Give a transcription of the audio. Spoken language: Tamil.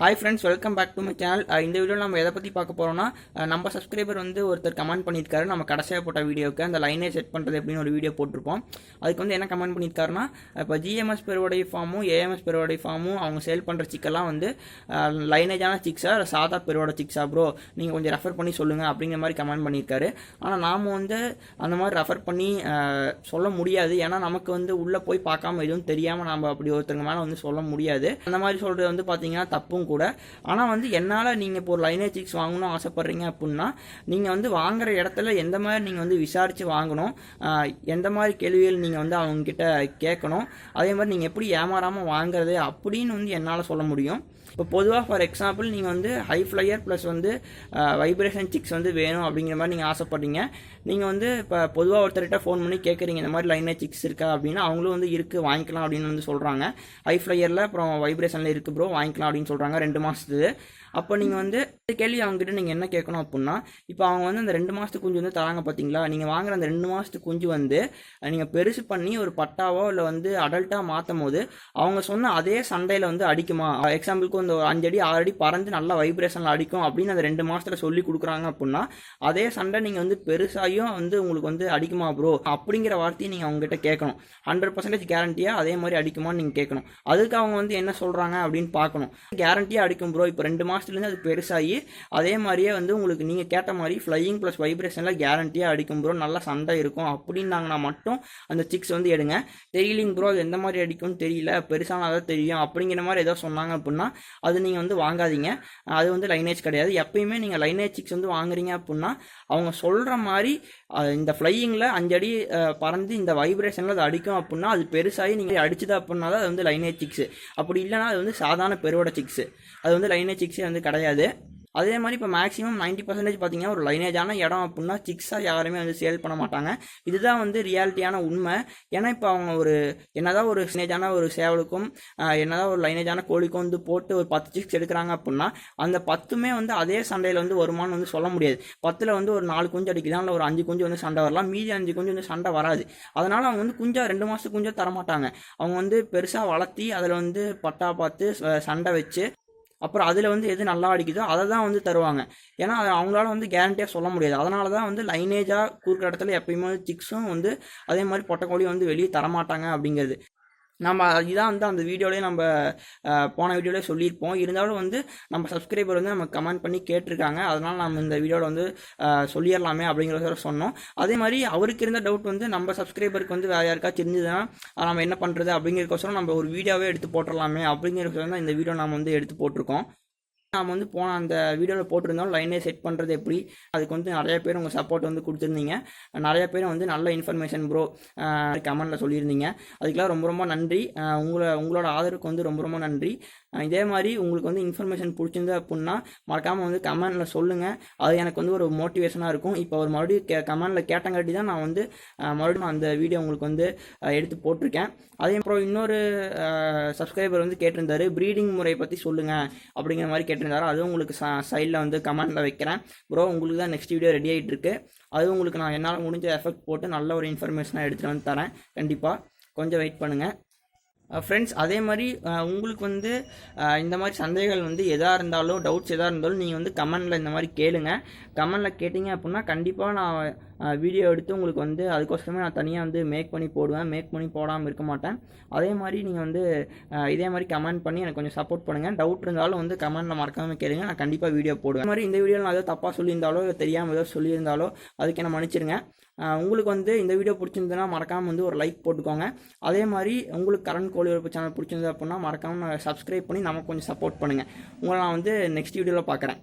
Hi friends welcome back to my channel இந்த வீடியோவில் நம்ம எதை பற்றி பார்க்க போகிறோம்னா uh, நம்ம சப்ஸ்கிரைபர் வந்து ஒருத்தர் கமெண்ட் பண்ணியிருக்காரு. நம்ம கடைசியாக போட்ட வீடியோக்கு அந்த லைனே செட் பண்ணுறது எப்படின்னு ஒரு வீடியோ போட்டிருப்போம். அதுக்கு வந்து என்ன கமெண்ட் பண்ணியிருக்காருன்னா இப்போ ஜிஎம்எஸ் பெருவடை ஃபார்மும் ஏஎம்எஸ் பெருவடை ஃபார்மும் அவங்க சேல் பண்ணுற சிக்கெல்லாம் வந்து uh, லைனேஜான சிக்ஸா சாதா பெருவடை சிக்ஸா ப்ரோ நீங்கள் கொஞ்சம் ரெஃபர் பண்ணி சொல்லுங்கள் அப்படிங்கிற மாதிரி கமெண்ட் பண்ணியிருக்காரு. ஆனால் நாம் வந்து அந்த மாதிரி ரெஃபர் பண்ணி uh, சொல்ல முடியாது. ஏன்னா நமக்கு வந்து உள்ளே போய் பார்க்காம எதுவும் தெரியாமல் நம்ம அப்படி ஒருத்தங்க மேலே வந்து சொல்ல முடியாது. அந்த மாதிரி சொல்கிறது வந்து பார்த்தீங்கன்னா தப்பும் கூட. ஆனால் வந்து என்னால் நீங்கள் இப்போ ஒரு லைனேஜ் சிக்ஸ் வாங்கணும்னு ஆசைப்பட்றீங்க அப்படின்னா நீங்கள் வந்து வாங்குற இடத்துல எந்த மாதிரி நீங்கள் வந்து விசாரித்து வாங்கணும் எந்த மாதிரி கேள்விகள் நீங்கள் வந்து அவங்கக்கிட்ட கேட்கணும் அதே மாதிரி நீங்கள் எப்படி ஏமாறாமல் வாங்குறது அப்படின்னு வந்து என்னால் சொல்ல முடியும். இப்போ பொதுவாக ஃபார் எக்ஸாம்பிள் நீங்கள் வந்து ஹை ஃப்ளையர் ப்ளஸ் வந்து வைப்ரேஷன் சிக்ஸ் வந்து வேணும் அப்படிங்கிற மாதிரி நீங்கள் ஆசைப்பட்றீங்க. நீங்கள் வந்து இப்போ பொதுவாக ஒருத்தர்கிட்ட ஃபோன் பண்ணி கேட்குறீங்க இந்த மாதிரி லைனே சிக்ஸ் இருக்கா அப்படின்னா அவங்களும் வந்து இருக்குது வாங்கிக்கலாம் அப்படின்னு வந்து சொல்கிறாங்க ஹை ஃப்ளையரில் அப்புறம் வைப்ரேஷனில் இருக்குது ப்ரோ வாங்கிக்கலாம் அப்படின்னு சொல்கிறாங்க ரெண்டு மாதத்துக்கு அப்போ நீங்கள் வந்து கேள்வி அவங்ககிட்ட நீங்கள் என்ன கேட்கணும் அப்படின்னா இப்போ அவங்க வந்து அந்த ரெண்டு மாதத்துக்கு குஞ்சு வந்து தராங்க பார்த்தீங்களா நீங்கள் வாங்குற அந்த ரெண்டு மாதத்துக்கு குஞ்சு வந்து நீங்கள் பெருசு பண்ணி ஒரு பட்டாவோ இல்லை வந்து அடல்ட்டாக மாற்றும் போது அவங்க சொன்ன அதே சண்டையில் வந்து அடிக்குமா? எக்ஸாம்பிளுக்கு வந்து ஒரு அஞ்சடி ஆறு அடி பறந்து நல்லா வைப்ரேஷனில் அடிக்கும் அப்படின்னு அந்த ரெண்டு மாதத்தில் சொல்லி கொடுக்குறாங்க அப்படின்னா அதே சண்டை நீங்கள் வந்து பெருசாயும் வந்து உங்களுக்கு வந்து அடிக்குமா ப்ரோ அப்படிங்கிற வார்த்தையை நீங்கள் அவங்ககிட்ட கேட்கணும். ஹண்ட்ரட் பர்சன்டேஜ் கேரண்டியாக அதே மாதிரி அடிக்குமான்னு நீங்கள் கேட்கணும். அதுக்கு அவங்க வந்து என்ன சொல்கிறாங்க அப்படின்னு பார்க்கணும் கேரண்டியாக அடிக்கும் ப்ரோ இப்போ ரெண்டு மாதம் மாதத்துலேருந்து அது பெருசாகி அதே மாதிரியே வந்து உங்களுக்கு நீங்கள் கேட்ட மாதிரி ஃப்ளையிங் ப்ளஸ் வைப்ரேஷனில் கேரண்டியாக அடிக்கும் ப்ரோ நல்லா சண்டை இருக்கும். அப்படின்னாங்கன்னா மட்டும் அந்த சிக்ஸ் வந்து எடுங்க. தெரியலிங் ப்ரோ அது எந்த மாதிரி அடிக்கும்னு தெரியல. பெருசான அதான் தெரியும். அப்படிங்கிற மாதிரி ஏதோ சொன்னாங்க அப்படின்னா அது நீங்கள் வந்து வாங்காதீங்க. அது வந்து லைனேஜ் கிடையாது. எப்பயுமே நீங்கள் லைனேஜ் சிக்ஸ் வந்து வாங்குறீங்க அப்படின்னா அவங்க சொல்கிற மாதிரி இந்த ஃப்ளையிங்கில் அஞ்சடி பறந்து இந்த வைப்ரேஷனில் அது அடிக்கும் அப்படின்னா அது பெருசாகி நீங்கள் அடிச்சுது அப்படின்னா தான் அது வந்து லைனேஜ் சிக்ஸ் அப்படி இல்லைன்னா அது வந்து சாதாரண பெருவோட சிக்ஸ் அது வந்து லைனேஜ் சிக்ஸே வந்து கிடையாது. அதே மாதிரி இப்போ மேக்ஸிமம் 90% பர்சன்டேஜ் பார்த்தீங்கன்னா ஒரு லைனேஜான இடம் அப்படின்னா சிக்ஸாக யாருமே வந்து சேல் பண்ண மாட்டாங்க. இதுதான் வந்து ரியாலிட்டியான உண்மை. ஏன்னா இப்போ அவங்க ஒரு என்னதான் ஒரு லைனேஜான ஒரு சேவலுக்கும் என்னதான் ஒரு லைனேஜான கோழிக்கும் வந்து போட்டு ஒரு பத்து சிக்ஸ் எடுக்கிறாங்க அப்படின்னா அந்த பத்துமே வந்து அதே சண்டையில் வந்து வருமானம் வந்து சொல்ல முடியாது. பத்தில் வந்து ஒரு நாலு குஞ்சு அடிக்கலாம் இல்லை ஒரு அஞ்சு குஞ்சு வந்து சண்டை வரலாம் மீதி அஞ்சு குஞ்சு வந்து சண்டை வராது. அதனால் அவங்க வந்து குஞ்சா ரெண்டு மாதத்துக்கு குஞ்சா தரமாட்டாங்க. அவங்க வந்து பெருசாக வளர்த்தி அதில் வந்து பட்டா பார்த்து சண்டை வச்சு அப்புறம் அதில் வந்து எது நல்லா அடிக்குதோ அதை தான் வந்து தருவாங்க. ஏன்னா அது அவங்களால வந்து கேரண்டியாக சொல்ல முடியாது. அதனால தான் வந்து லைனேஜாக கொடுக்குற இடத்துல எப்பயுமே சிக்ஸும் வந்து அதே மாதிரி பொட்டைக்கோழியும் வந்து வெளியே தரமாட்டாங்க அப்படிங்கிறது. நம்ம இதான் வந்து அந்த வீடியோலேயே நம்ம போன வீடியோலேயே சொல்லியிருப்போம். இருந்தாலும் வந்து நம்ம சப்ஸ்கிரைபர் வந்து நம்ம கமெண்ட் பண்ணி கேட்டிருக்காங்க. அதனால் நம்ம இந்த வீடியோவில் வந்து சொல்லிடலாமே அப்படிங்கிறத சொன்னோம். அதே மாதிரி அவருக்கு இருந்த டவுட் வந்து நம்ம சப்ஸ்கிரைபருக்கு வந்து வேறு யாருக்காச்சும் தெரிஞ்சுதுன்னா நம்ம என்ன பண்ணுறது அப்படிங்கிறக்கோசரம் நம்ம ஒரு வீடியோவே எடுத்து போட்டுடலாமே அப்படிங்கிறக்கோசரம் தான் இந்த வீடியோ நம்ம வந்து எடுத்து போட்டிருக்கோம். நாம் வந்து போன அந்த வீடியோவில் போட்டிருந்தோம். லைனே செட் பண்ணுறது எப்படி? அதுக்கு வந்து நிறைய பேர் உங்கள் சப்போர்ட் வந்து கொடுத்துருந்தீங்க. நிறைய பேர் வந்து நல்ல இன்ஃபர்மேஷன் ப்ரோ கமெண்டில் சொல்லியிருந்தீங்க. அதுக்கெல்லாம் ரொம்ப ரொம்ப நன்றி. உங்களை உங்களோட ஆதரவுக்கு வந்து ரொம்ப ரொம்ப நன்றி. இதே மாதிரி உங்களுக்கு வந்து இன்ஃபர்மேஷன் பிடிச்சிருந்து அப்படின்னா மறக்காமல் வந்து கமெண்டில் சொல்லுங்கள் அது எனக்கு வந்து ஒரு மோட்டிவேஷனாக இருக்கும். இப்போ ஒரு மறுபடியும் கே கமெண்டில் கேட்டங்காட்டி தான் நான் வந்து மறுபடியும் அந்த வீடியோ உங்களுக்கு வந்து எடுத்து போட்டிருக்கேன். அதே அப்புறம் இன்னொரு சப்ஸ்கிரைபர் வந்து கேட்டிருந்தாரு. ப்ரீடிங் முறையை பற்றி சொல்லுங்கள் அப்படிங்கிற மாதிரி கேட்டிருந்தாரு. அதுவும் உங்களுக்கு சைடில் வந்து கமெண்டில் வைக்கிறேன். ப்ரோ உங்களுக்கு தான் நெக்ஸ்ட் வீடியோ ரெடி ஆகிட்டு இருக்கு அது உங்களுக்கு நான் என்னால் முடிஞ்ச எஃபெக்ட் போட்டு நல்ல ஒரு இன்ஃபர்மேஷனாக எடுத்துகிட்டு வந்து தரேன். கண்டிப்பாக கொஞ்சம் வெயிட் பண்ணுங்கள் ஃப்ரெண்ட்ஸ் அதே மாதிரி உங்களுக்கு வந்து இந்த மாதிரி சந்தேகங்கள் வந்து எதாக இருந்தாலும் டவுட்ஸ் எதாக இருந்தாலும் நீங்கள் வந்து கமெண்டில் இந்த மாதிரி கேளுங்க. கமெண்டில் கேட்டிங்க அப்படின்னா கண்டிப்பாக நான் வீடியோ எடுத்து உங்களுக்கு வந்து அதுக்கோசரமே நான் தனியாக வந்து மேக் பண்ணி போடுவேன். மேக் பண்ணி போடாமல் இருக்க மாட்டேன். அதே மாதிரி நீங்கள் வந்து இதே மாதிரி கமெண்ட் பண்ணி எனக்கு கொஞ்சம் சப்போர்ட் பண்ணுங்கள் டவுட் இருந்தாலும் வந்து கமெண்ட்டில் மறக்காமல் கேளுங்க. நான் கண்டிப்பாக வீடியோ போடுவேன். மாதிரி இந்த வீடியோவில் நான் ஏதோ தப்பாக சொல்லியிருந்தாலோ இல்லை தெரியாமல் ஏதோ சொல்லியிருந்தாலோ அதுக்கு என்ன மன்னிச்சிருங்க. உங்களுக்கு வந்து இந்த வீடியோ பிடிச்சிருந்ததுன்னா மறக்காமல் வந்து ஒரு லைக் போட்டுக்கோங்க. அதே மாதிரி உங்களுக்கு கரண்ட் கோழி வளர்ப்பு சேனல் பிடிச்சிருந்தது அப்படின்னா மறக்காமல் சப்ஸ்கிரைப் பண்ணி நமக்கு கொஞ்சம் சப்போர்ட் பண்ணுங்கள் உங்களை நான் வந்து நெக்ஸ்ட் வீடியோவில் பார்க்குறேன்